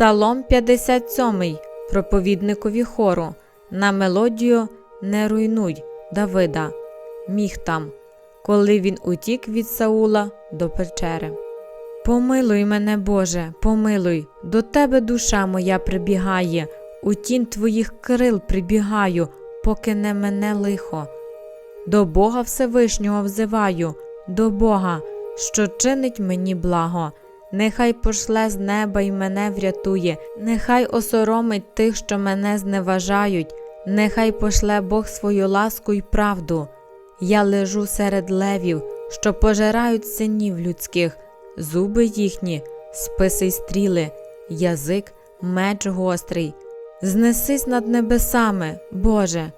Псалом 57 проповідникові хору на мелодію Не руйнуй Давида. Міг там, коли він утік від Саула до печери. Помилуй мене, Боже, помилуй, до тебе душа моя прибігає, у тінь твоїх крил прибігаю, поки не мене лихо. До Бога Всевишнього взиваю, до Бога, що чинить мені благо. Нехай пошле з неба й мене врятує, нехай осоромить тих, що мене зневажають, нехай пошле Бог свою ласку й правду. Я лежу серед левів, що пожирають синів людських, зуби їхні, списи й стріли, язик, меч гострий. Знесись над небесами, Боже,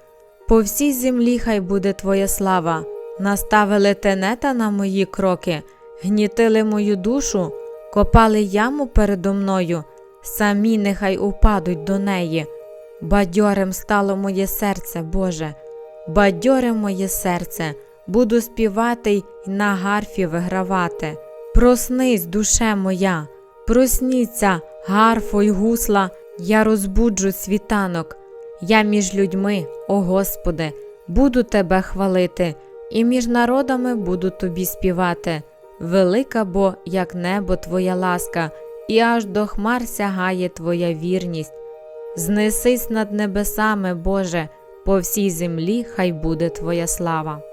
по всій землі хай буде Твоя слава. Наставили тенета на мої кроки, гнітили мою душу, копали яму передо мною, самі нехай упадуть до неї. Бадьорем стало моє серце, Боже, бадьоре моє серце, буду співати й на гарфі вигравати. Проснись, душе моя, просніться, гарфо й гусла, я розбуджу світанок. Я між людьми, о Господи, буду Тебе хвалити, і між народами буду Тобі співати. Велика бо, як небо, Твоя ласка, і аж до хмар сягає Твоя вірність. Знесись над небесами, Боже, по всій землі хай буде Твоя слава.